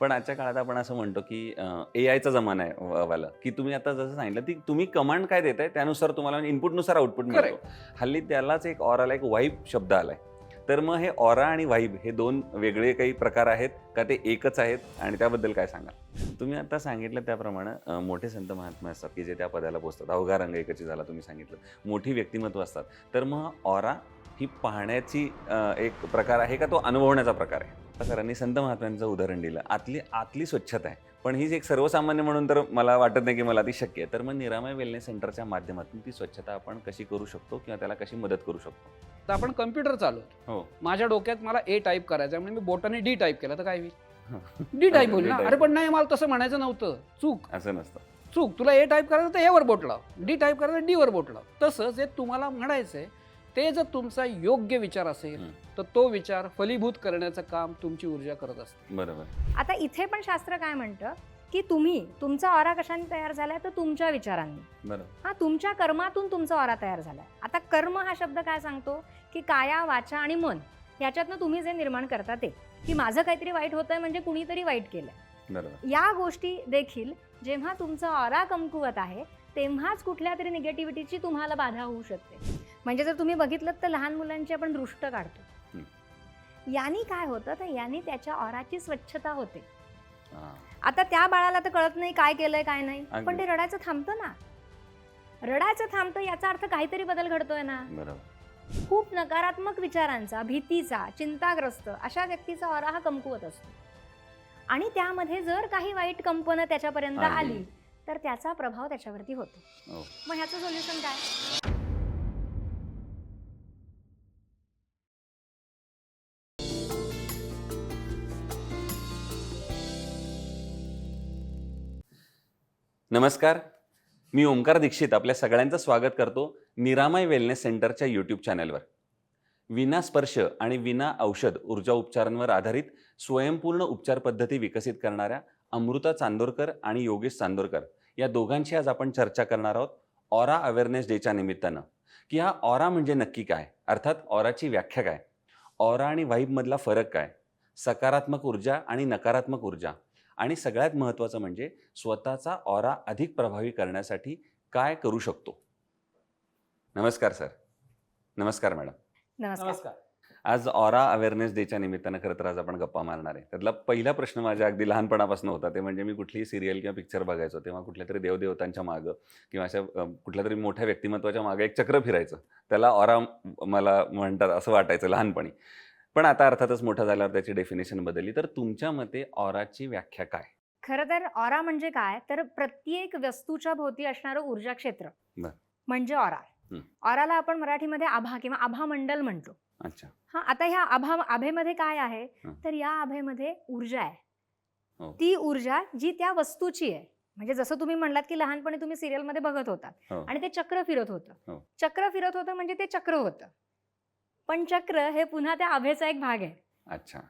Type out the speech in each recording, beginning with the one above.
पण आजच्या काळात आपण असं म्हणतो की ए आयचा जमाना आहे वाला. की तुम्ही आता जसं सांगितलं ती तुम्ही कमांड काय देताय त्यानुसार तुम्हाला इनपुटनुसार आउटपुट मिळतो. हल्ली त्यालाच एक ऑराला एक वाईब शब्द आलाय. तर मग हे ऑरा आणि वाईब हे दोन वेगळे काही प्रकार आहेत का ते एकच आहेत? आणि त्याबद्दल काय सांगाल? तुम्ही आता सांगितलं त्याप्रमाणे मोठे संत महात्मा असतात की जे त्या पदाला पोचतात. अवघा रंग एकची झाला तुम्ही सांगितलं. मोठी व्यक्तिमत्व असतात. तर मग ऑरा ही पाहण्याची एक प्रकार आहे का? तो अनुभवण्याचा प्रकार आहे? सरांनी संत महात्म्यांचं उदाहरण दिलं. आतली आतली स्वच्छता आहे. पण हीच एक सर्वसामान्य म्हणून तर मला वाटत नाही की मला ती शक्य आहे. तर मग निरामय वेलनेस सेंटरच्या माध्यमातून ती स्वच्छता आपण कशी करू शकतो किंवा त्याला कशी मदत करू शकतो? तर आपण कम्प्युटर चालवतो हो. माझ्या डोक्यात मला ए टाईप करायचं आहे म्हणजे मी बोटाने डी टाईप केलं. तर काय होईल? डी टाईप होईल ना. अरे पण नाही मला तसं म्हणायचं नव्हतं. चूक. असं नसतं. चूक. तुला ए टाईप करायचं तर एवर बोट लाव. डी टाईप करायचं डी वर बोट लाव. तसंच हे तुम्हाला म्हणायचंय ते जर तुमचा योग्य विचार असेल. तर तो विचार फलीभूत करण्याचं काम तुमची ऊर्जा करत असते. बरोबर. आता इथे पण शास्त्र काय म्हणतं की तुम्ही तुमचा ऑरा कशाने तयार झालाय? तर तुमच्या विचारांनी. बरोबर हा तुमच्या कर्मातून तुमचा ऑरा तयार झालाय. आता कर्म हा शब्द काय सांगतो की काया वाचा आणि मन याच्यातनं तुम्ही जे निर्माण करता ते. की माझं काहीतरी वाईट होतंय म्हणजे कुणीतरी वाईट केलंय. बरोबर. या गोष्टी देखील जेव्हा तुमचा ऑरा कमकुवत आहे तेव्हाच कुठल्या तरी निगेटिव्हिटीची तुम्हाला बाधा होऊ शकते. म्हणजे जर तुम्ही बघितलं तर लहान मुलांची आपण दृष्ट काढतो. यानी काय होतं? तर यानी त्याच्या ऑराची स्वच्छता होते. आता त्या बाळाला तर कळत नाही काय केलंय काय नाही. पण ते रडायचं थांबतं ना. रडायचं थांबतं याचा अर्थ काहीतरी बदल घडतोय ना. खूप नकारात्मक विचारांचा भीतीचा चिंताग्रस्त अशा व्यक्तीचा ऑरा हा कमकुवत असतो. आणि त्यामध्ये जर काही वाईट कंपनं त्याच्यापर्यंत. आली तर त्याचा प्रभाव त्याच्यावरती होतो. हो. मग ह्याचं सोल्युशन काय? नमस्कार. मी ओंकार दीक्षित आपल्या सगळ्यांचं स्वागत करतो निरामय वेलनेस सेंटरच्या यूट्यूब चॅनलवर विना स्पर्श आणि विना औषध ऊर्जा उपचारांवर आधारित स्वयंपूर्ण उपचार पद्धती विकसित करणाऱ्या अमृता चांदोरकर आणि योगेश चांदोरकर या दोघांशी आज आपण चर्चा करणार आहोत ऑरा अवेअरनेस डेच्या निमित्तानं. की हा ऑरा म्हणजे नक्की काय? अर्थात ऑराची व्याख्या काय? ऑरा आणि व्हाईबमधला फरक काय? सकारात्मक ऊर्जा आणि नकारात्मक ऊर्जा. आणि सगळ्यात महत्त्वाचं म्हणजे स्वतःचा ऑरा अधिक प्रभावी करण्यासाठी काय करू शकतो? नमस्कार सर नमस्कार मॅडम नमस्कार. आज ऑरा अवेअरनेस डेच्या निमित्तानं खरं तर आज आपण गप्पा मारणार आहे. त्यातला पहिला प्रश्न माझ्या अगदी लहानपणापासून होता ते म्हणजे मी कुठलीही सिरियल किंवा पिक्चर बघायचो तेव्हा कुठल्या तरी देवदेवतांच्या मागं किंवा अशा कुठल्या तरी मोठ्या व्यक्तिमत्वाच्या मागं एक चक्र फिरायचं. त्याला ऑरा मला म्हणतात असं वाटायचं लहानपणी. पण आता अर्थातच मोठं झाल्यावर त्याची डेफिनेशन बदलली. तर तुमच्या मते ऑराची व्याख्या काय? खरं तर ऑरा म्हणजे काय? तर प्रत्येक वस्तूच्या भोवती असणारं ऊर्जा क्षेत्र. म्हणजे ऑरा. ऑराला आपण मराठीमध्ये आभा किंवा आभा मंडल म्हणतो. अच्छा. हा आता ह्या आभा आभेमध्ये काय आहे. तर या आभेमध्ये ऊर्जा आहे. हो. ती ऊर्जा जी त्या वस्तूची आहे म्हणजे जसं तुम्ही म्हणलात की लहानपणी तुम्ही सिरियलमध्ये बघत होतात हो. आणि ते चक्र फिरत होतं. हो. चक्र फिरत होतं म्हणजे ते चक्र होतं. पण चक्र हे पुन्हा त्या आभेचा एक भाग आहे. अच्छा.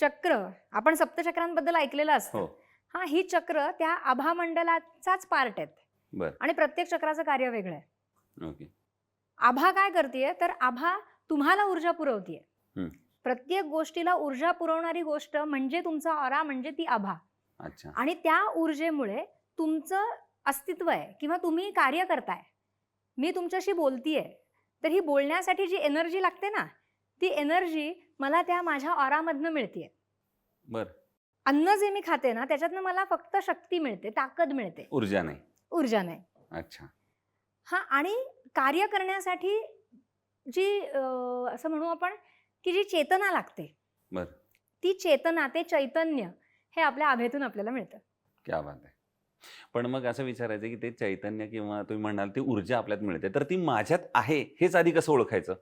चक्र आपण सप्तचक्रांबद्दल ऐकलेलं. असतं. हा. ही चक्र त्या आभा मंडलाचाच पार्ट आहेत आणि प्रत्येक चक्राचं कार्य वेगळं आहे. आभा काय करते तर आभा तुम्हाला ऊर्जा पुरवतीये. हं. प्रत्येक गोष्टीला ऊर्जा पुरवणारी गोष्ट म्हणजे तुमचा ऑरा म्हणजे ती आभा. अच्छा. आणि त्या ऊर्जेमुळे तुमचं अस्तित्व आहे किंवा तुम्ही कार्य करताय. मी तुमच्याशी बोलतीये. तर ही बोलण्यासाठी जी एनर्जी लागते ना ती एनर्जी मला त्या माझ्या ऑरामधनं मिळते बर. अन्न जे मी खाते ना त्याच्यातनं मला फक्त शक्ती मिळते ताकद मिळते. ऊर्जा नाही. ऊर्जा नाही. अच्छा. हा आणि कार्य करण्यासाठी जी असं म्हणू आपण की जी चेतना लागते. बर. ती चेतना ते चैतन्य हे आपल्या आभेतून आपल्याला मिळतं. क्या बात आहे. पण मग असं विचारायचं की ते चैतन्य किंवा तुम्ही म्हणाल ती ऊर्जा आपल्यात मिळते तर ती माझ्यात आहे हेच आधी कसं ओळखायचं?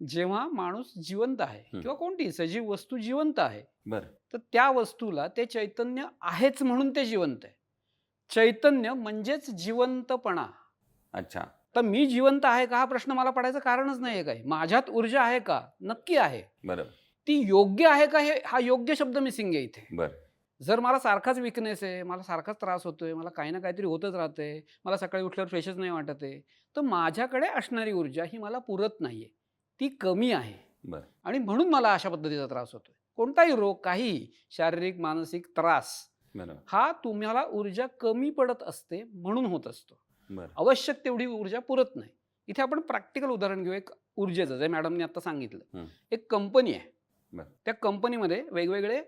जेव्हा माणूस जिवंत आहे हं. किंवा कोणती सजीव वस्तू जिवंत आहे बर. तर त्या वस्तूला ते चैतन्य आहेच म्हणून ते जिवंत आहे. चैतन्य म्हणजेच जिवंतपणा. अच्छा. तर मी जिवंत आहे का हा प्रश्न मला पडायचं कारणच नाही आहे काही. माझ्यात ऊर्जा आहे का? नक्की आहे. बरं. ती योग्य आहे का हे हा योग्य शब्द मिसिंग आहे इथे. बर. जर मला सारखाच विकनेस आहे मला सारखाच त्रास होतोय मला काही ना काहीतरी होतच राहते मला सकाळी उठल्यावर फ्रेशच नाही वाटत आहे तर माझ्याकडे असणारी ऊर्जा ही मला पुरत नाहीये. ती कमी आहे. बर. आणि म्हणून मला अशा पद्धतीचा त्रास होतोय. कोणताही रोग काही शारीरिक मानसिक त्रास बरोबर हा तुम्हाला ऊर्जा कमी पडत असते म्हणून होत असतो. आवश्यक तेवढी ऊर्जा पुरत नाही. इथे आपण प्रॅक्टिकल उदाहरण घेऊ. एक ऊर्जेचं जे मॅडमने आता सांगितलं. एक कंपनी आहे. त्या कंपनीमध्ये वेगवेगळे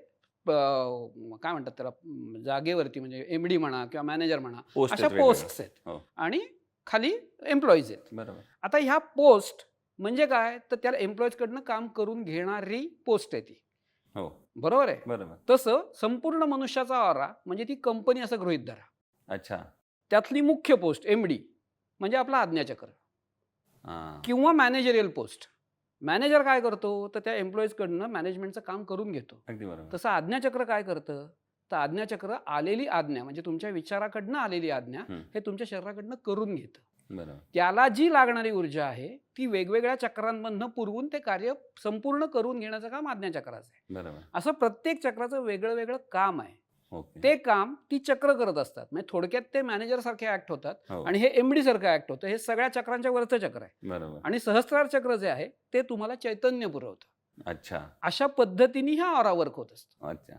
काय म्हणतात त्याला जागेवरती म्हणजे एम डी म्हणा किंवा मॅनेजर म्हणा अशा पोस्ट आहेत. हो. आणि खाली एम्प्लॉईज आहेत. बरोबर. आता ह्या पोस्ट म्हणजे काय? तर त्याला एम्प्लॉईजकडनं काम करून घेणारी पोस्ट आहे ती. हो. बरोबर आहे? तसं संपूर्ण मनुष्याचा ऑरा म्हणजे ती कंपनी असं गृहित धरा. अच्छा. त्यातली मुख्य पोस्ट एम डी म्हणजे आपला आज्ञाचक्र किंवा मॅनेजरियल पोस्ट मॅनेजर काय करतो? तर त्या एम्प्लॉईजकडनं मॅनेजमेंटचं काम करून घेतो. अगदी बरोबर. तसं आज्ञाचक्र काय करतं? तर आज्ञाचक्र आलेली आज्ञा म्हणजे तुमच्या विचाराकडनं आलेली आज्ञा हं. तुमच्या शरीराकडनं करून घेतं. त्याला जी लागणारी ऊर्जा आहे ती वेगवेगळ्या चक्रांमधनं पुरवून ते कार्य संपूर्ण करून घेण्याचं काम आज्ञाचक्राचं आहे. असं प्रत्येक चक्राचं वेगळं वेगळं काम आहे. ते काम ती चक्र करत असतात. म्हणजे थोडक्यात ते मॅनेजर सारखे ऍक्ट होतात हो. आणि हे एमडी सारखं ऍक्ट होतं. हे सगळ्या चक्रांच्या वरचं चक्र आहे. आणि सहस्त्रार चक्र जे आहे ते तुम्हाला चैतन्य पुरवतं. अच्छा. अशा पद्धतीने हा ऑरा वर्क होत असतो. अच्छा.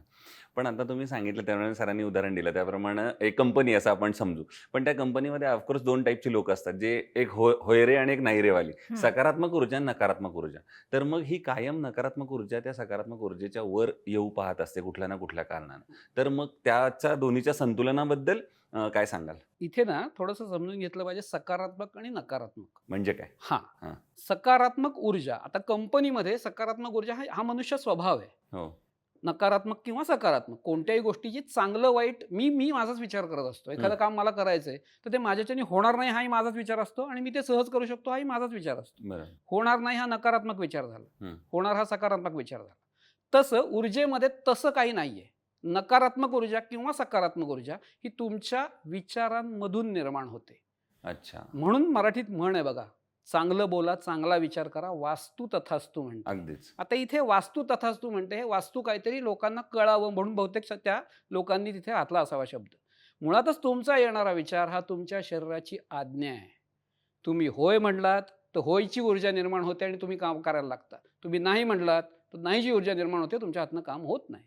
पण आता तुम्ही सांगितलं त्याप्रमाणे सरांनी उदाहरण दिलं त्याप्रमाणे एक कंपनी असं आपण समजू. पण त्या कंपनीमध्ये ऑफकोर्स दोन टाईपची लोक असतात जे एक हो होयरे आणि एक नाहीरेवाली. सकारात्मक ऊर्जा आणि नकारात्मक ऊर्जा. तर मग ही कायम नकारात्मक ऊर्जा त्या सकारात्मक ऊर्जेच्या वर येऊ पाहत असते कुठल्या ना कुठल्या कारणानं. तर मग त्याच्या दोन्हीच्या संतुलनाबद्दल काय सांगाल? इथे ना थोडंसं समजून घेतलं पाहिजे सकारात्मक आणि नकारात्मक. म्हणजे काय? हा. सकारात्मक ऊर्जा आता कंपनीमध्ये सकारात्मक ऊर्जा हा हा मनुष्य स्वभाव आहे. हो. नकारात्मक किंवा सकारात्मक कोणत्याही गोष्टीची चांगलं वाईट मी मी माझाच विचार करत असतो. एखादं. काम मला करायचंय तर ते माझ्याच्याने होणार नाही हाही माझाच विचार असतो आणि मी ते सहज करू शकतो हाही माझाच विचार असतो. होणार नाही हा नकारात्मक विचार झाला. होणार हा सकारात्मक विचार झाला. तसं ऊर्जेमध्ये तसं काही नाहीये. नकारात्मक ऊर्जा किंवा सकारात्मक ऊर्जा ही तुमच्या विचारांमधून निर्माण होते. अच्छा. म्हणून मराठीत म्हण आहे बघा चांगलं बोला चांगला विचार करा वास्तू तथास्तू म्हणते अगदीच. आता इथे वास्तू तथास्तू म्हणते हे वास्तू काहीतरी लोकांना कळावं म्हणून बहुतेक त्या लोकांनी तिथे घातला असावा शब्द. मुळातच तुमचा येणारा विचार हा तुमच्या शरीराची आज्ञा आहे. तुम्ही होय म्हणलात तर होयची ऊर्जा निर्माण होते आणि तुम्ही काम करायला लागता. तुम्ही नाही म्हणलात तर नाहीची ऊर्जा निर्माण होते तुमच्या हातनं काम होत नाही.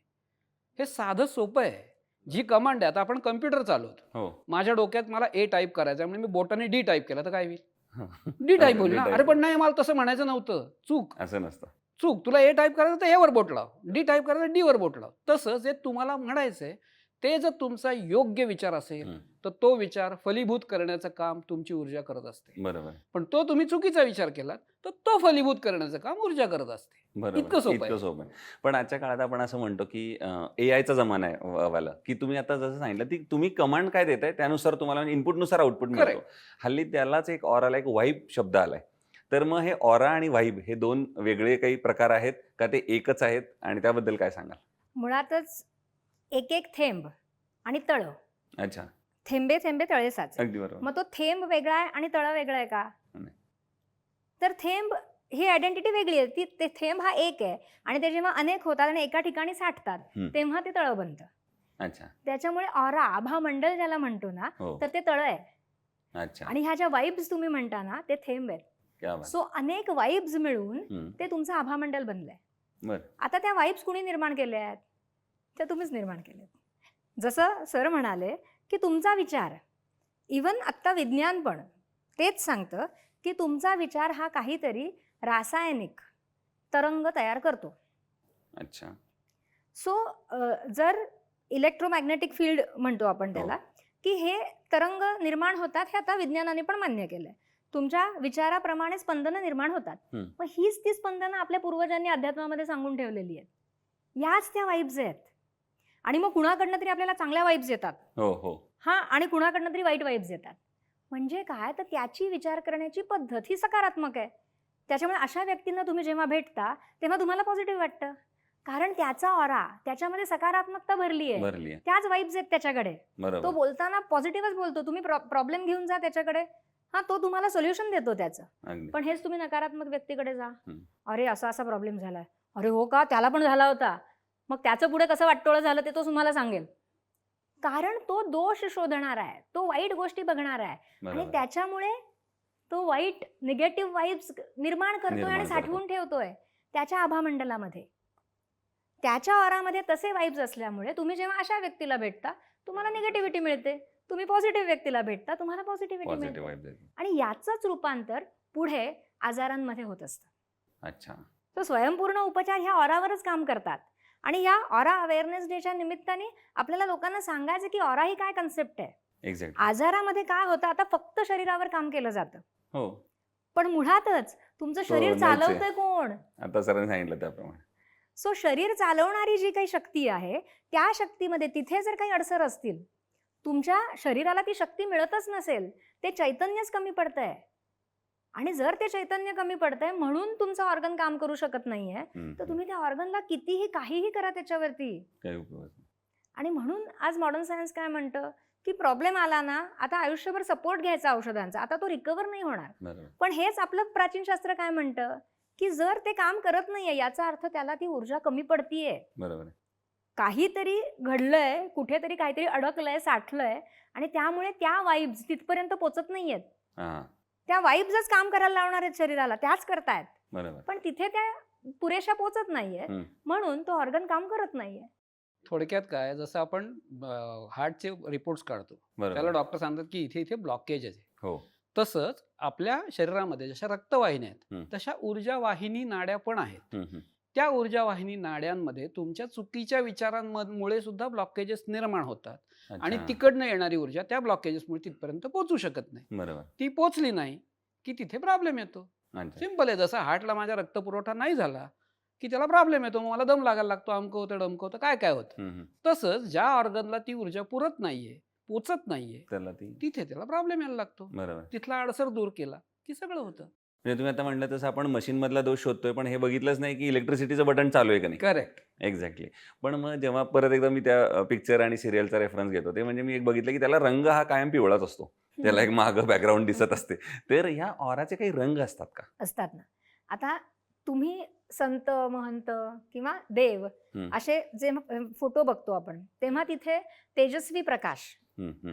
हे साधं सोपं आहे. जी कमांड आहे आता आपण कम्प्युटर चालवतो. हो. माझ्या डोक्यात मला ए टाईप करायचं आहे म्हणजे मी बोटाने डी टाईप केलं तर काय होईल? हो. डी टाईप होईल ना? अरे पण नाही मला तसं म्हणायचं नव्हतं. चूक. असं नसतं. चूक. तुला ए टाईप करायचं तर एवर बोट लाव डी टाईप करायचं डी वर बोट लाव तसं जे तुम्हाला म्हणायचंय ते जर तुमचा योग्य विचार असेल हं. तर तो विचार फलीभूत करण्याचं काम तुमची ऊर्जा करत असते. बरोबर. पण तो तुम्ही चुकीचा विचार केलात तर तो फलीभूत करण्याचं काम ऊर्जा करत असते. बरोबर. इतकं सोपं आहे. इतकं सोपं आहे. पण आजच्या काळात आपण असं म्हणतो की ए आयचा जमाना आहे वाला. की तुम्ही आता जसं सांगितलं की तुम्ही कमांड काय देताय त्यानुसार तुम्हाला इनपुटनुसार आउटपुट मिळतो. हल्ली त्यालाच एक ऑर आला एक वाईब शब्द आलाय. तर मग हे ऑरा आणि वाईब हे दोन वेगळे काही प्रकार आहेत का? ते एकच आहेत आणि त्याबद्दल काय सांगाल? मुळातच एक एक थेंब आणि तळ. अच्छा. थेंबे थेंबे तळे साचे. अगदी बरोबर. मग तो थेंब वेगळा आहे आणि तळ वेगळा आहे का? नाही. तर थेंब ही आयडेंटिटी वेगळी आहे. ती ते थेंब हा एक आहे आणि ते जेव्हा अनेक होतात आणि एका ठिकाणी साठतात हम्म. तेव्हा ते तळ बनतं. अच्छा. त्याच्यामुळे ऑरा आभा मंडल ज्याला म्हणतो ना हो. तर ते तळ आहे. अच्छा. आणि ह्या ज्या वाईब्स तुम्ही म्हणता ना ते थेंब आहेत. क्या बात. सो अनेक वाईब्स मिळून हम्म. ते तुमचं आभा मंडल बनलंय. बरं. आता त्या वाईब्स कुणी निर्माण केल्या आहेत? त्या तुम्हीच निर्माण केल्यात जसं सर म्हणाले की तुमचा विचार इवन आत्ता विज्ञान पण तेच सांगतं की तुमचा विचार हा काहीतरी रासायनिक तरंग तयार करतो. अच्छा. सो जर इलेक्ट्रोमॅग्नेटिक फील्ड म्हणतो आपण त्याला की हे तरंग निर्माण होतात हे आता विज्ञानाने पण मान्य केलंय. तुमच्या विचाराप्रमाणे स्पंदनं निर्माण होतात. मग हीच ती स्पंदनं आपल्या पूर्वजांनी अध्यात्मामध्ये सांगून ठेवलेली आहेत. याच त्या वाईब्स आहेत. आणि मग कुणाकडनं तरी आपल्याला चांगल्या वाईब्स येतात. हो हो. हा आणि कुणाकडनं तरी वाईट वाईब्स येतात. म्हणजे काय? तर त्याची विचार करण्याची पद्धत ही सकारात्मक आहे. त्याच्यामुळे अशा व्यक्तींना तुम्ही जेव्हा भेटता तेव्हा तुम्हाला पॉझिटिव्ह वाटतं. कारण त्याचा ऑरा त्याच्यामध्ये सकारात्मकता भरली आहे. त्याच वाईब्स आहेत त्याच्याकडे. तो बोलताना पॉझिटिव्हच बोलतो. तुम्ही प्रॉब्लेम घेऊन जा त्याच्याकडे. हा तो तुम्हाला सोल्युशन देतो त्याचं. पण हेच तुम्ही नकारात्मक व्यक्तीकडे जा. अरे असा असा प्रॉब्लेम झालाय. अरे हो का? त्याला पण झाला होता. मग त्याचं पुढे कसं वाटोळं झालं ते तो तुम्हाला सांगेल. कारण तो दोष शोधणार आहे तो वाईट गोष्टी बघणार आहे. आणि त्याच्यामुळे तो वाईट निगेटिव्ह वाईब्स निर्माण करतोय आणि. साठवून ठेवतोय त्याच्या आभामंडलामध्ये. त्याच्या ऑरामध्ये तसे वाईब्स असल्यामुळे तुम्ही जेव्हा अशा व्यक्तीला भेटता तुम्हाला निगेटिव्हिटी मिळते. तुम्ही पॉझिटिव्ह व्यक्तीला भेटता तुम्हाला पॉझिटिव्हिटी मिळते. आणि याचंच रूपांतर पुढे आजारांमध्ये होत असतं. अच्छा. तो स्वयंपूर्ण उपचार ह्या ऑरावरच काम करतात. आणि या ऑरा अवेअरनेस डेच्या निमित्ताने आपल्याला लोकांना सांगायचं की ऑरा ही काय कन्सेप्ट आहे. एक्झॅक्ट आजारामध्ये काय होतं? आता फक्त शरीरावर काम केलं जातं. हो. पण मुळातच तुमचं शरीर नाहीच आहे. चालवतंय कोण? आता सरांनी सांगितलं त्याप्रमाणे. सो शरीर चालवणारी जी काही शक्ती आहे त्या शक्तीमध्ये तिथे जर काही अडसर असतील तुमच्या शरीराला ती शक्ती मिळतच नसेल ते चैतन्यच कमी पडतंय. आणि जर ते चैतन्य कमी पडतंय म्हणून तुमचं ऑर्गन काम करू शकत नाहीये तर तुम्ही त्या ऑर्गनला कितीही काहीही करा त्याच्यावरती. आणि म्हणून आज मॉडर्न सायन्स काय म्हणतं? की प्रॉब्लेम आला ना आता आयुष्यभर सपोर्ट घ्यायचा औषधांचा. आता तो रिकवर नाही होणार. पण हेच आपलं प्राचीन शास्त्र काय म्हणतं? की जर ते काम करत नाहीये याचा अर्थ त्याला ती ऊर्जा कमी पडतीये. बरोबर. काहीतरी घडलंय कुठेतरी काहीतरी अडकलंय साठलंय आणि त्यामुळे त्या वाईब्स तिथपर्यंत पोचत नाहीयेत. त्या वाईब्सच काम करायला लावणार आहेत शरीराला त्याच करतायत. बरोबर. पण तिथे त्या पुरेशा पोचत नाहीये. हम्म. म्हणून तो ऑर्गन काम करत नाहीये. थोडक्यात काय जसं आपण हार्टचे रिपोर्ट्स काढतो त्याला बरोबर डॉक्टर सांगतात की इथे इथे ब्लॉकेज आहे. हो. तसंच आपल्या शरीरामध्ये जशा रक्तवाहिन्या हम्म. आहेत तशा ऊर्जा वाहिनी नाड्या पण आहेत. हम्म, हम्म. त्या ऊर्जा वाहिनी नाड्यांमध्ये तुमच्या चुकीच्या विचारांमुळे सुद्धा ब्लॉकेजेस निर्माण होतात. आणि. तिकडनं येणारी ऊर्जा त्या ब्लॉकेजेसमुळे तिथपर्यंत पोहोचू शकत नाही. बरोबर. ती पोचली नाही की तिथे प्रॉब्लेम येतो. सिंपल आहे जसं हार्टला माझा रक्तपुरवठा नाही झाला की त्याला प्रॉब्लेम येतो मला दम लागायला लागतो अमकं होतं डमकं होतं काय काय होतं. तसंच ज्या ऑर्गनला ती ऊर्जा पुरत नाहीये पोचत नाहीये त्याला तिथे त्याला प्रॉब्लेम यायला लागतो. तिथला अडसर दूर केला की सगळं होतं. म्हणजे तुम्ही आता म्हटलं तसं आपण मशीन मधला दोष शोधतोय पण हे बघितलंच नाही की इलेक्ट्रिसिटीचं बटन चालू आहे का नाही. करेक्ट एक्झॅक्टली पण मग जेव्हा परत एकदा मी त्या पिक्चर आणि सिरियलचा रेफरन्स घेतो ते म्हणजे मी एक बघितलं की त्याला रंग हा कायम पिवळाच असतो. त्याला एक मागं बॅकग्राऊंड दिसत असते. तर ह्या ऑराचे काही रंग असतात का? असतात ना. आता तुम्ही संत महंत किंवा देव. असे जे फोटो बघतो आपण तेव्हा तिथे तेजस्वी प्रकाश.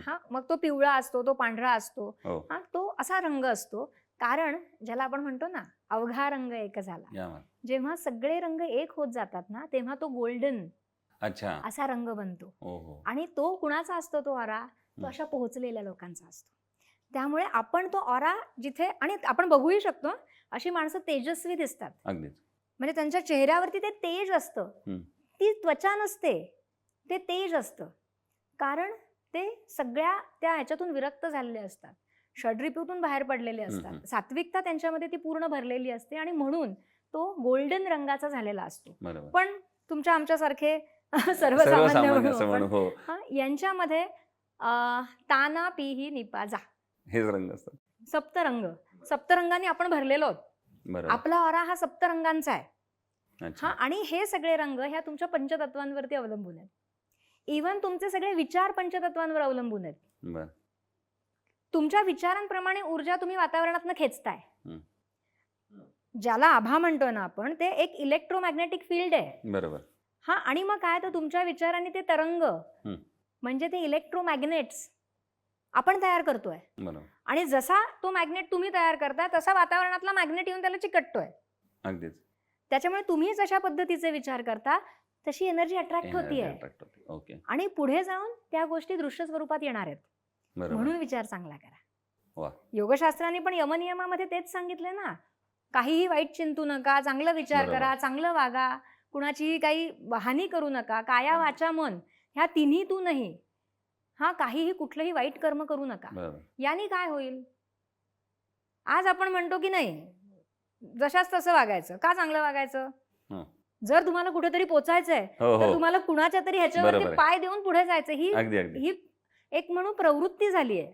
हा मग तो पिवळा असतो तो पांढरा असतो हो. हा तो असा रंग असतो. कारण ज्याला आपण म्हणतो ना अवघा रंग एक झाला. जेव्हा सगळे रंग एक होत जातात ना तेव्हा तो गोल्डन अच्छा. असा रंग बनतो. आणि तो कुणाचा असतो तो ऑरा तो. अशा पोहोचलेल्या लोकांचा असतो. त्यामुळे आपण तो ऑरा जिथे आणि आपण बघूही शकतो अशी माणसं तेजस्वी दिसतात. म्हणजे त्यांच्या चेहऱ्यावरती ते तेज असतं. ती त्वचा नसते. ते तेज असतं. कारण ते सगळ्या त्या ह्याच्यातून विरक्त झालेले असतात. षडरिपूतून बाहेर पडलेले हं, हं. असतात सात्विकता त्यांच्यामध्ये ती पूर्ण भरलेली असते आणि म्हणून तो गोल्डन रंगाचा झालेला असतो. पण तुमच्या आमच्यासारखे सर्वसामान्य हो. हा, यांच्यामध्ये ताना पिही निपाजा हेच रंग असतात. सप्तरंग. सप्तरंगाने आपण भरलेलो आहोत. आपला ऑरा हा सप्तरंगांचा आहे. हा आणि हे सगळे रंग ह्या तुमच्या पंचतत्वांवरती अवलंबून आहेत. इव्हन तुमचे सगळे विचार पंचतत्वांवर अवलंबून आहेत. तुमच्या विचारांप्रमाणे ऊर्जा तुम्ही वातावरणातनं खेचताय. ज्याला आभा म्हणतोय ना आपण ते एक इलेक्ट्रोमॅग्नेटिक फील्ड आहे. बरोबर. हा आणि मग काय? तर तुमच्या विचारांनी ते तरंग. म्हणजे ते इलेक्ट्रोमॅग्नेट्स आपण तयार करतोय. आणि जसा तो मॅग्नेट तुम्ही तयार करता तसा वातावरणातला मॅग्नेट येऊन त्याला चिकटतोय. अगदीच. त्याच्यामुळे तुम्ही जशा पद्धतीचे विचार करता तशी एनर्जी अट्रॅक्ट होतीये. आणि पुढे जाऊन त्या गोष्टी दृश्य स्वरूपात येणार आहेत. म्हणून विचार चांगला करा. योगशास्त्राने पण यमनियमामध्ये तेच सांगितले ना. काहीही वाईट चिंतू नका चांगलं विचार. करा चांगलं वागा. कुणाची काही हानी करू नका काया वाचा मन. ह्या तिन्हीतूनही हा काहीही कुठलंही वाईट कर्म करू नका. याने काय होईल? आज आपण म्हणतो की नाही जशाच तसं वागायचं. का चांगलं वागायचं. जर तुम्हाला कुठेतरी पोचायचंय हो तर हो. तुम्हाला कुणाच्या तरी ह्याच्यावरती. पाय देऊन पुढे जायचं ही ही एक म्हणून प्रवृत्ती झाली आहे.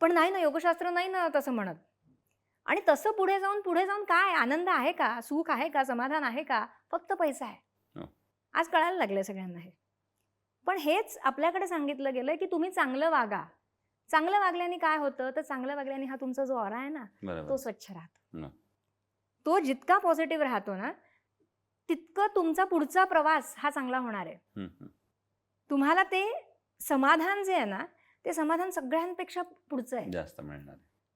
पण नाही ना योगशास्त्र नाही ना तसं म्हणत. आणि तसं पुढे जाऊन पुढे जाऊन काय? आनंद आहे का? सुख आहे का? समाधान आहे का? फक्त पैसा आहे. हो. आज कळायला लागले सगळ्यांना हे. पण हेच आपल्याकडे सांगितलं गेलंय की तुम्ही चांगलं वागा. चांगलं वागल्याने काय होतं? तर चांगलं वागल्याने हा तुमचा जो ऑरा आहे ना तो स्वच्छ राहतो. तो जितका पॉझिटिव्ह राहतो ना तितकं तुमचा पुढचा प्रवास हा चांगला होणार आहे. तुम्हाला ते समाधान जे आहे ना ते समाधान सगळ्यांपेक्षा पुढचं आहे. जास्त मिळणार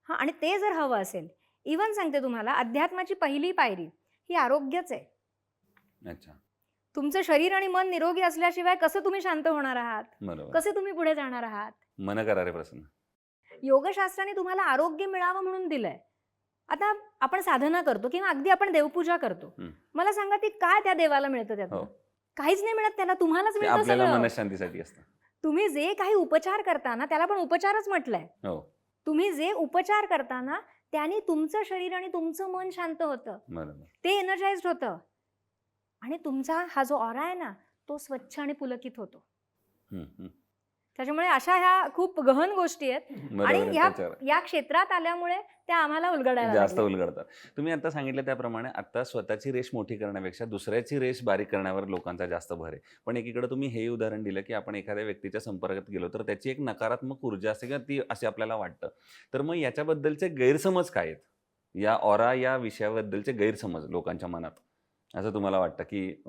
हा आणि ते जर हवं असेल इवन सांगते तुम्हाला अध्यात्माची पहिली पायरी ही आरोग्यच आहे. अच्छा. तुमचं शरीर आणि मन निरोगी असल्याशिवाय कसं तुम्ही शांत होणार आहात? कसे तुम्ही पुढे जाणार आहात? मन करा रे प्रसन्न. योगशास्त्राने तुम्हाला आरोग्य मिळावं म्हणून दिलंय. आता आपण साधना करतो किंवा अगदी आपण देवपूजा करतो. मला सांगा ती काय त्या देवाला मिळतं त्यात हो. काहीच नाही मिळत त्याला तुम्हालाच मिळतं सगळं. तुम्ही जे काही उपचार करताना त्याला पण उपचारच म्हटलंय. हो. तुम्ही जे उपचार करताना त्यांनी तुमचं शरीर आणि तुमचं मन शांत होतं. बरोबर. ते एनर्जाइज्ड होतं. आणि तुमचा हा जो ऑरा आहे ना तो स्वच्छ आणि पुलकित होतो. हम्म, हम्म. त्याच्यामुळे अशा ह्या खूप गहन गोष्टी आहेत. आणि ह्या या क्षेत्रात आल्यामुळे त्या आम्हाला उलगडायला जास्त. उलगडतात. तुम्ही आता सांगितलं त्याप्रमाणे आता स्वतःची रेश मोठी करण्यापेक्षा दुसऱ्याची रेश बारीक करण्यावर लोकांचा जास्त भर आहे. पण एकीकडे तुम्ही हे उदाहरण दिलं की आपण एखाद्या व्यक्तीच्या संपर्कात गेलो तर त्याची एक नकारात्मक ऊर्जा असते किंवा ती असे आपल्याला वाटतं. तर मग याच्याबद्दलचे गैरसमज काय आहेत? या ऑरा या विषयाबद्दलचे गैरसमज लोकांच्या मनात. असं तुम्हाला वाटतं की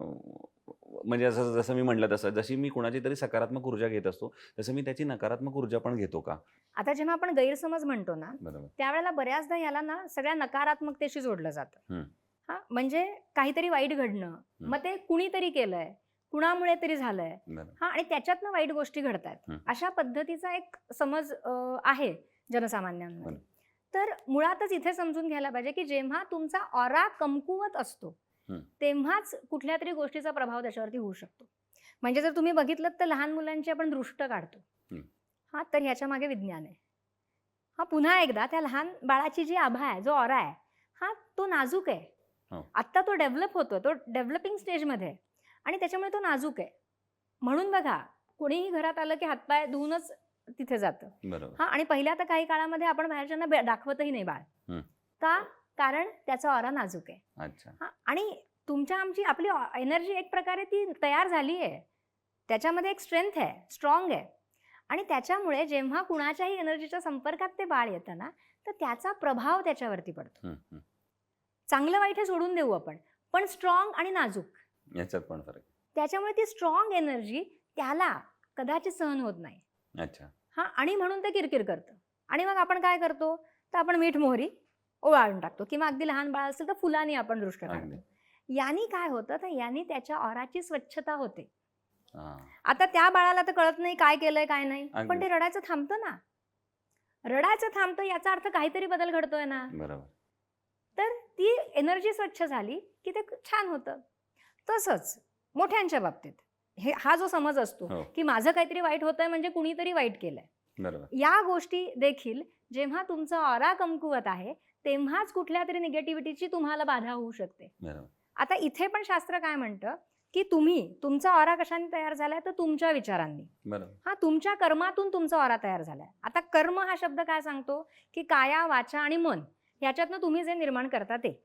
म्हणजे असं जसं मी म्हटलं तसं जशी मी कुणाची तरी सकारात्मक ऊर्जा घेत असतो तसं मी त्याची नकारात्मक ऊर्जा पण घेतो का आता जेव्हा आपण गैरसमज म्हणतो ना बरोबर त्यावेळेला बऱ्याचदा याला ना सगळ्या नकारात्मकतेशी जोडलं जातं हम्म. हा म्हणजे काहीतरी वाईट घडणं मग ते कुणीतरी केलंय कुणामुळे तरी झालंय बरोबर हा आणि त्याच्यातनं वाईट गोष्टी घडतायत हम्म. अशा पद्धतीचा एक समज अं, आहे जनसामान्यांमध्ये बरं. तर मुळातच इथे समजून घ्यायला पाहिजे की जेव्हा तुमचा ऑरा कमकुवत असतो. तेव्हाच कुठल्या तरी गोष्टीचा प्रभाव त्याच्यावरती होऊ शकतो. म्हणजे जर तुम्ही बघितलं तर लहान मुलांची आपण दृष्ट काढतो. हा. तर ह्याच्या मागे विज्ञान आहे. हा पुन्हा एकदा त्या लहान बाळाची जी आभा आहे जो ऑरा आहे हा तो नाजूक आहे. हो. आत्ता तो डेव्हलप होतो तो डेव्हलपिंग स्टेजमध्ये आणि त्याच्यामुळे तो नाजूक आहे. म्हणून बघा कोणीही घरात आलं की हातपाय धुवूनच तिथे जातं. हा आणि पहिल्या तर काही काळामध्ये आपण बाहेरच्यांना दाखवतही नाही बाळ. का? कारण त्याचा ऑरा नाजूक आहे. अच्छा. आणि तुमच्या आमची आपली एनर्जी एक प्रकारे ती तयार झाली आहे. त्याच्यामध्ये एक स्ट्रेंथ आहे स्ट्रॉंग आहे. आणि त्याच्यामुळे जेव्हा कुणाच्याही एनर्जीच्या संपर्कात ते बाळ येतं ना तर त्याचा प्रभाव त्याच्यावरती पडतो. चांगलं वाईट हे सोडून देऊ आपण पण स्ट्रॉंग आणि नाजूक. याच्यात पण फरक त्याच्यामुळे ती स्ट्रॉंग एनर्जी त्याला कदाचित सहन होत नाही. अच्छा. हा आणि म्हणून ते किरकिर करतं. आणि मग आपण काय करतो? तर आपण मीठ मोहरी ओवाळून टाकतो किंवा अगदी लहान बाळ असेल तर फुलांनी आपण दृष्ट. काढतो यानी काय होतं तर यानी त्याच्या ऑराची स्वच्छता होते. आता त्या बाळाला तर कळत नाही काय केलंय काय नाही. पण ते रडायचं थांबतं ना. रडायचं थांबतं याचा अर्थ काहीतरी बदल घडतोय ना. बरोबर. तर ती एनर्जी स्वच्छ झाली की ते छान होतं. तसंच मोठ्यांच्या बाबतीत. हे हा जो समज असतो हो. की माझं काहीतरी वाईट होतंय म्हणजे कुणीतरी वाईट केलंय. या गोष्टी देखील जेव्हा तुमचा ऑरा कमकुवत आहे तेव्हाच कुठल्या तरी निगेटिव्हिटीची तुम्हाला बाधा होऊ शकते. आता इथे पण शास्त्र काय म्हणतं की तुम्ही तुमचा ऑरा कशाने तयार झालाय? तर तुमच्या विचारांनी. हा तुमच्या कर्मातून तुमचा ऑरा तयार झालाय. आता कर्म हा शब्द काय सांगतो की काया वाचा आणि मन ह्याच्यातनं तुम्ही जे निर्माण करता ते.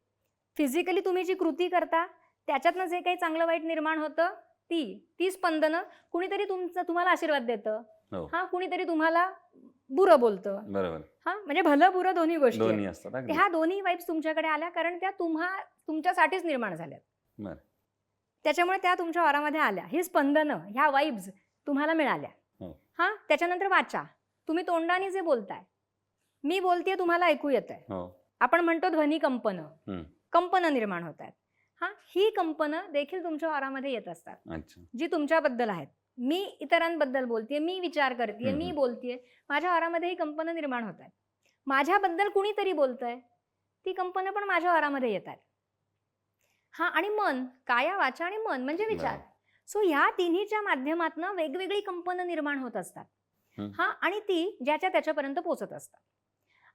फिजिकली तुम्ही जी कृती करता त्याच्यातनं जे काही चांगलं वाईट निर्माण होतं ती ती स्पंदनं कुणीतरी तुमचं तुम्हाला आशीर्वाद देतं. हो. हा कुणीतरी तुम्हाला बुरं बोलतं. बरोबर. हा म्हणजे भलं बुरं दोन्ही गोष्टी आहेत. दोन्ही असतात अगदी. ह्या दोन्ही वाईब्स तुमच्याकडे आल्या कारण त्या तुम्हा तुमच्यासाठीच निर्माण झाल्यात. बरं. त्याच्यामुळे त्या तुमच्या वरामध्ये आल्या. ही स्पंदनं ह्या वाईब्स तुम्हाला मिळाल्या. हो. हा त्याच्यानंतर वाचा. तुम्ही तोंडाने जे बोलताय मी बोलतेय तुम्हाला ऐकू येत आहे हो. आपण म्हणतो ध्वनी कंपनं. कंपनं निर्माण होत आहेत हा ही कंपनं देखील तुमच्या वरामध्ये येत असतात. अच्छा. जी तुमच्याबद्दल आहेत. मी इतरांबद्दल बोलतेय मी विचार करते मी. बोलतेय माझ्या वरामध्ये ही कंपनं निर्माण होत आहेत माझ्याबद्दल कुणीतरी बोलतंय ती कंपनं पण माझ्या वरामध्ये येत आहेत हा आणि मन काया वाचा आणि मन म्हणजे विचार. सो ह्या तिन्हीच्या माध्यमातून वेगवेगळी कंपनं निर्माण होत असतात. हा आणि ती ज्याच्या त्याच्यापर्यंत पोहोचत असतात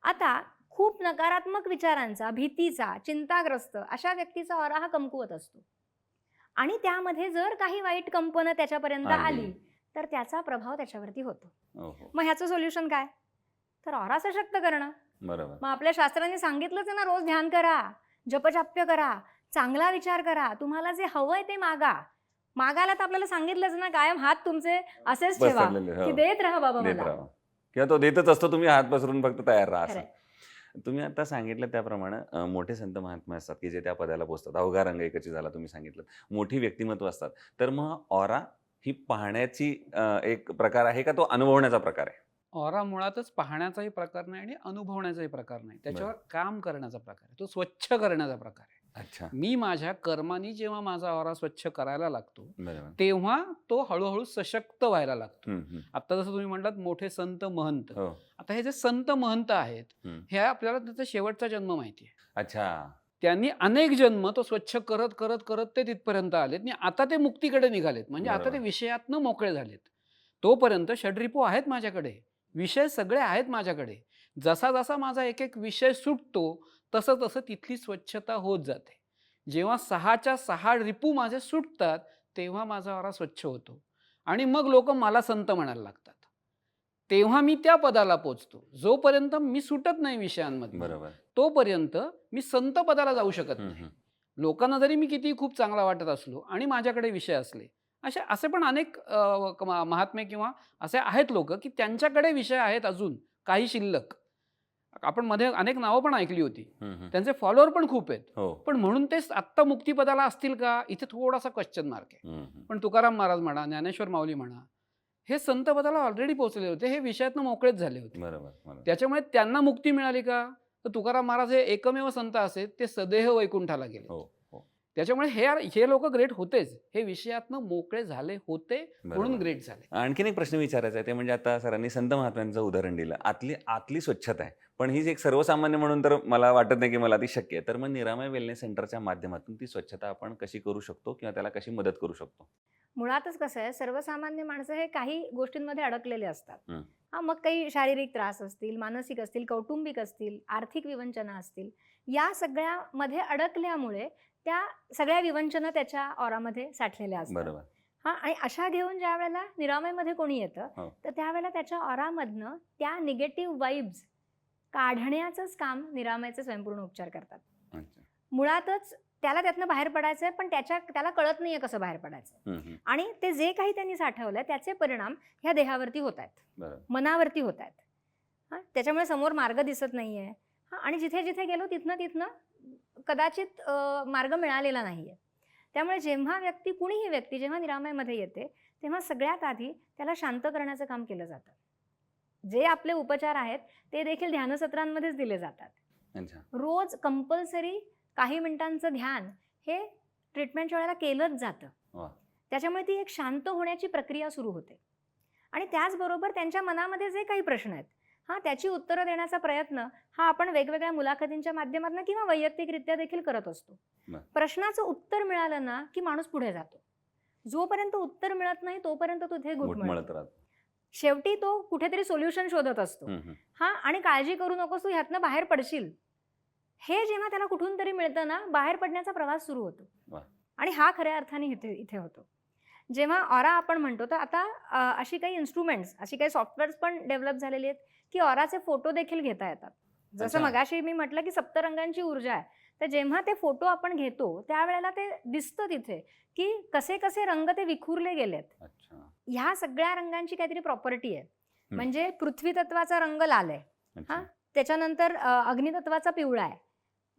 आता खूप नकारात्मक विचारांचा भीतीचा चिंताग्रस्त अशा व्यक्तीचा ऑरा हा कमकुवत असतो आणि त्यामध्ये जर काही वाईट कंपनं त्याच्यापर्यंत. आली. तर त्याचा प्रभाव त्याच्यावरती होतो. मग ह्याचं सोल्युशन काय? तर ऑरा सशक्त करणं. बरोबर. मग आपल्या शास्त्रांनी सांगितलंच ना रोज ध्यान करा जपजाप्य करा चांगला विचार करा. तुम्हाला जे हवंय ते मागा. मागायला तर आपल्याला सांगितलंच ना कायम हात तुमचे असेच ठेवा. हो. की देत राहा बाबा मला. किंवा तो देतच असतो तुम्ही हात पसरून फक्त तयार राहा. तुम्ही आता सांगितलं त्याप्रमाणे मोठे संत महात्मा असतात की जे त्या पदाला पोचतात. अवघा रंग एकची झाला तुम्ही सांगितलं. मोठी व्यक्तिमत्व असतात. तर मग ऑरा ही पाहण्याची एक प्रकार आहे का? तो अनुभवण्याचा प्रकार आहे? ऑरा मुळातच पाहण्याचाही प्रकार नाही आणि अनुभवण्याचाही प्रकार नाही. त्याच्यावर काम करण्याचा प्रकार आहे. तो स्वच्छ करण्याचा प्रकार आहे. अच्छा. मी माझ्या कर्मानी जेव्हा माझा ऑरा स्वच्छ करायला लागतो तेव्हा तो हळूहळू सशक्त व्हायला लागतो. आता जसं तुम्ही म्हणलात मोठे संत महंत. हो. आता हे जे संत महंत आहेत. हे आपल्याला त्याचा शेवटचा जन्म माहिती आहे अच्छा. त्यांनी अनेक जन्म तो स्वच्छ करत करत करत ते तिथपर्यंत आलेत. आणि आता ते मुक्तीकडे निघालेत. म्हणजे आता ते. विषयातनं मोकळे झालेत. तोपर्यंत षड्रिपू आहेत माझ्याकडे. विषय सगळे आहेत माझ्याकडे. जसा जसा माझा एक एक विषय सुटतो तसं तसं तिथली स्वच्छता होत जाते. जेव्हा सहाच्या सहा रिपू माझे सुटतात तेव्हा माझा वारा स्वच्छ होतो. आणि मग लोक मला संत म्हणायला लागतात. तेव्हा मी त्या पदाला पोचतो. जोपर्यंत मी सुटत नाही विषयांमध्ये बरोबर. तोपर्यंत मी संत पदाला जाऊ शकत नाही. लोकांना जरी मी किती खूप चांगला वाटत असलो आणि माझ्याकडे विषय असले असे असे पण अनेक महात्मे किंवा असे आहेत लोक की त्यांच्याकडे विषय आहेत अजून काही शिल्लक. आपण मध्ये अनेक नावं पण ऐकली होती. त्यांचे फॉलोअर पण खूप आहेत. हो. पण म्हणून ते आत्ता मुक्तिपदाला असतील का? इथे थोडासा क्वेश्चन मार्क आहे. पण तुकाराम महाराज म्हणा ज्ञानेश्वर माऊली म्हणा हे संत पदाला ऑलरेडी पोहोचले होते. हे विषयातनं मोकळेच झाले होते. त्याच्यामुळे त्यांना मुक्ती मिळाली का? तर तुकाराम महाराज हे एकमेव संत असे ते सदेह वैकुंठाला गेले. हो त्याच्यामुळे हे हे लोक ग्रेट होतेच. हे विषयातनं मोकळे झाले होते म्हणून. ग्रेट झाले. आणखीन एक प्रश्न विचारायचा आहे ते म्हणजे आता सरांनी संत महात्म्यांचं उदाहरण दिलं. आतली आतली स्वच्छता आहे. पण ही जी एक सर्वसामान्य म्हणून तर मला वाटत नाही की मला ती शक्य आहे. तर मग निरामय वेलनेस सेंटरच्या माध्यमातून ती स्वच्छता आपण कशी करू शकतो किंवा त्याला कशी मदत करू शकतो? मुळातच कसं आहे सर्वसामान्य माणसं हे काही गोष्टींमध्ये अडकलेले असतात. हा मग काही शारीरिक त्रास असतील मानसिक असतील कौटुंबिक असतील आर्थिक विवंचना असतील या सगळ्यामध्ये अडकल्यामुळे त्या सगळ्या विवंचना त्याच्या ऑरामध्ये साठलेल्या असतात. बरोबर. हा आणि अशा घेऊन ज्या वेळेला निरामयमध्ये कोणी येतं हो. तर त्यावेळेला त्याच्या ऑरामधनं त्या निगेटिव्ह वाईब्स काढण्याचंच काम निरामयचे स्वयंपूर्ण उपचार करतात. मुळातच त्याला त्यातनं बाहेर पडायचं आहे पण त्याच्या त्याला कळत नाहीये कसं बाहेर पडायचं. आणि ते जे काही त्यांनी साठवलंय त्याचे परिणाम ह्या देहावरती होत आहेत. मनावरती होत आहेत. हां त्याच्यामुळे समोर मार्ग दिसत नाहीये. हां आणि जिथे जिथे गेलो तिथनं तिथनं कदाचित मार्ग मिळालेला नाहीये. त्यामुळे जेव्हा व्यक्ती कुणीही व्यक्ती जेव्हा निरामयमध्ये येते तेव्हा सगळ्यात आधी त्याला शांत करण्याचं काम केलं जातं. जे आपले उपचार आहेत ते देखील ध्यानसत्रांमध्येच दिले जातात. रोज कंपल्सरी काही मिनिटांचं ध्यान हे ट्रीटमेंटच्या वेळेला केलंच जातं. त्याच्यामुळे ती एक शांत होण्याची प्रक्रिया सुरू होते. आणि त्याचबरोबर त्यांच्या मनामध्ये जे काही प्रश्न आहेत हा त्याची उत्तरं देण्याचा प्रयत्न हा आपण वेगवेगळ्या मुलाखतींच्या माध्यमातून किंवा वैयक्तिकरित्या देखील करत असतो. प्रश्नाचं उत्तर मिळालं ना की माणूस पुढे जातो. जोपर्यंत उत्तर मिळत नाही तोपर्यंत तो तिथे घुटमळत. राहत. शेवटी तो कुठेतरी सोल्युशन शोधत असतो. हा आणि काळजी करू नकोस तू ह्यातनं बाहेर पडशील. हे जेव्हा त्याला कुठून तरी मिळतं ना बाहेर पडण्याचा प्रवास सुरू होतो. आणि हा खऱ्या अर्थाने इथे इथे होतो. जेव्हा ऑरा आपण म्हणतो तर आता अशी काही इन्स्ट्रुमेंट्स अशी काही सॉफ्टवेअर्स पण डेव्हलप झालेली आहेत. की ऑराचे फोटो देखील घेता येतात. जसं. मगाशी मी म्हटलं की सप्तरंगांची ऊर्जा आहे तर जेव्हा ते फोटो आपण घेतो त्यावेळेला ते दिसतं तिथे की कसे कसे रंग ते विखुरले गेलेत. ह्या सगळ्या रंगांची काहीतरी प्रॉपर्टी आहे. म्हणजे पृथ्वी तत्वाचा रंग लाल आहे. अच्छा. त्याच्यानंतर अग्नितत्वाचा पिवळा आहे.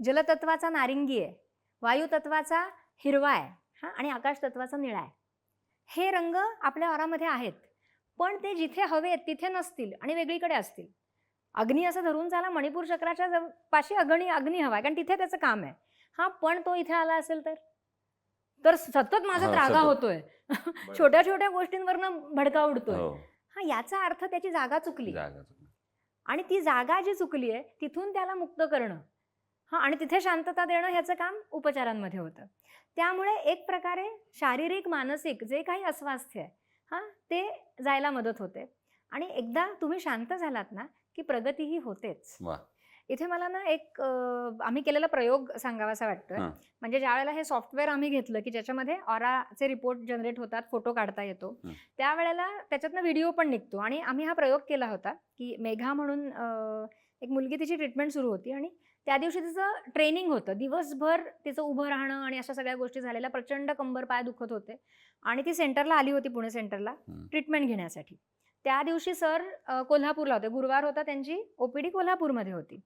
जलतत्वाचा नारिंगी आहे. वायुतत्वाचा हिरवा आहे. हा? आणि आकाश तत्वाचा निळा आहे. हे रंग आपल्या ऑरामध्ये आहेत. पण ते जिथे हवेत तिथे नसतील आणि वेगळीकडे असतील. अग्नी असं धरून चाला मणिपूर चक्राच्या जव- पाशी अग्नी अग्नी हवा आहे कारण तिथे त्याचं काम आहे. हा पण तो इथे आला असेल तर? तर सतत माझा त्रागा. होतोय. छोट्या छोट्या गोष्टींवरनं भडका उडतोय. हो. हा याचा अर्थ त्याची जागा चुकली. जागा चुकली. आणि ती जागा जी चुकली आहे तिथून त्याला मुक्त करणं. हां आणि तिथे शांतता देणं ह्याचं काम उपचारांमध्ये होतं. त्यामुळे एक प्रकारे शारीरिक मानसिक जे काही अस्वास्थ्य आहे हां ते जायला मदत होते. आणि एकदा तुम्ही शांत झालात ना की प्रगतीही होतेच. वा इथे मला ना एक आम्ही केलेला प्रयोग सांगावासा वाटतोय. हां. म्हणजे ज्या वेळेला हे सॉफ्टवेअर आम्ही घेतलं की ज्याच्यामध्ये ऑराचे रिपोर्ट जनरेट होतात फोटो काढता येतो हं. त्यावेळेला त्याच्यातनं व्हिडिओ पण निघतो. आणि आम्ही हा प्रयोग केला होता की मेघा म्हणून एक मुलगी तिची ट्रीटमेंट सुरू होती आणि त्या दिवशी तिचं ट्रेनिंग होतं. दिवसभर तिचं उभं राहणं आणि अशा सगळ्या गोष्टी झालेल्या प्रचंड कंबर पाय दुखत होते. आणि ती सेंटरला आली होती पुणे सेंटरला. ट्रीटमेंट घेण्यासाठी. त्या दिवशी सर कोल्हापूरला होते. गुरुवार होता त्यांची ओपीडी कोल्हापूरमध्ये होती.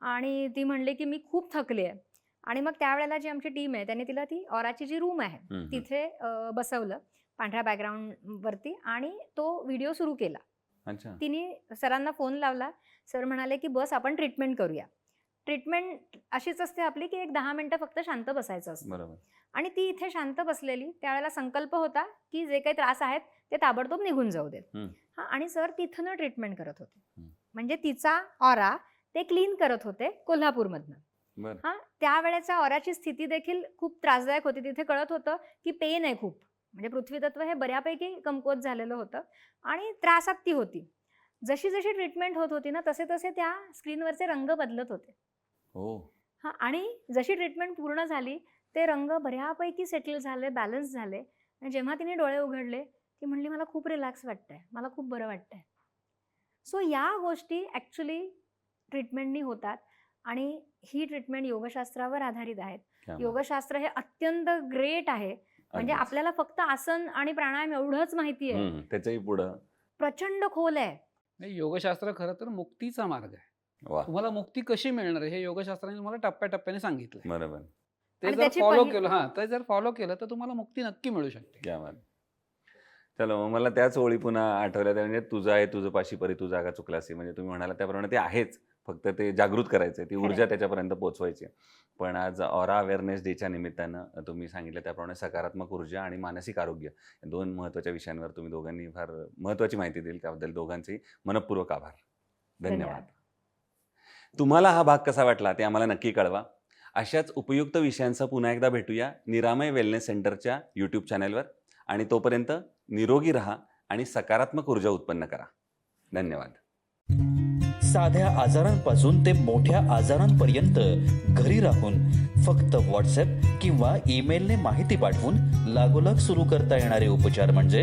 आणि ती म्हणली की मी खूप थकले आहे. आणि मग त्यावेळेला जी आमची टीम आहे त्यांनी तिला ती ऑराची जी रूम आहे. तिथे बसवलं पांढऱ्या बॅकग्राऊंडवरती आणि तो व्हिडिओ सुरू केला. तिने सरांना फोन लावला. सर म्हणाले की बस आपण ट्रीटमेंट करूया. ट्रीटमेंट अशीच असते आपली की एक दहा मिनिटं फक्त शांत बसायचं असतं. बरोबर. आणि ती इथे शांत बसलेली त्यावेळेला संकल्प होता की जे काही त्रास आहेत ते ताबडतोब निघून जाऊ देत. हम्म. हा आणि सर तिथनं ट्रीटमेंट करत होते. हम्म. म्हणजे तिचा ऑरा ते क्लीन करत होते कोल्हापूरमधनं. बरं. हा त्यावेळेच्या ऑराची स्थिती देखील खूप त्रासदायक होती. तिथे कळत होतं की पेन आहे खूप. म्हणजे पृथ्वीतत्व हे बऱ्यापैकी कमकुवत झालेलं होतं आणि त्रासात ती होती. जशी जशी ट्रीटमेंट होत होती ना तसे तसे त्या स्क्रीनवरचे रंग बदलत होते. हो. हा आणि जशी ट्रीटमेंट पूर्ण झाली ते रंग बऱ्यापैकी सेटल झाले बॅलन्स झाले. आणि जेव्हा तिने डोळे उघडले ती म्हणली मला खूप रिलॅक्स वाटतंय. मला खूप बरं वाटतंय. सो या गोष्टी ॲक्च्युली ट्रीटमेंटनी होतात आणि ही ट्रीटमेंट योगशास्त्रावर आधारित आहेत. योगशास्त्र हे अत्यंत ग्रेट आहे. म्हणजे. आपल्याला फक्त आसन आणि प्राणायाम एवढंच माहिती आहे. त्याच्याही पुढं. प्रचंड खोल आहे. योगशास्त्र खरं तर मुक्तीचा मार्ग आहे. वा. तुम्हाला मुक्ती कशी मिळणार आहे हे योगशास्त्राने तुम्हाला टप्प्याटप्प्याने सांगितलं बरोबर. ते आणि जर त्याची फॉलो पहिली- केलं हा ते जर फॉलो केलं तर तुम्हाला मुक्ती नक्की मिळू शकते. क्या बात. चलो मग मला त्याच ओळी पुन्हा आठवल्या त्या म्हणजे तुझं आहे तुझं पाशी परी तू जागा चुकलासी म्हणजे तुम्ही म्हणाला त्याप्रमाणे ते आहेच. फक्त ते जागृत करायचे ती ऊर्जा खरंय. त्याच्यापर्यंत पोहोचवायची पण आज ऑरा अवेअरनेस डेच्या निमित्तानं तुम्ही सांगितलं त्याप्रमाणे सकारात्मक ऊर्जा आणि मानसिक आरोग्य. या दोन महत्त्वाच्या विषयांवर तुम्ही दोघांनी फार महत्त्वाची माहिती दिली. त्याबद्दल दोघांचेही मनपूर्वक आभार. धन्यवाद. धन्यवाद. तुम्हाला हा भाग कसा वाटला ते आम्हाला नक्की कळवा. अशाच उपयुक्त विषयांसह पुन्हा एकदा भेटूया निरामय वेलनेस सेंटरच्या यूट्यूब चॅनेलवर आणि तोपर्यंत निरोगी राहा आणि सकारात्मक ऊर्जा उत्पन्न करा. धन्यवाद. साध्या आजारांपासून ते मोठ्या आजारांपर्यंत घरी राहून फक्त व्हॉट्सअप किंवा ईमेलने माहिती पाठवून लागोलाग सुरू करता येणारे उपचार म्हणजे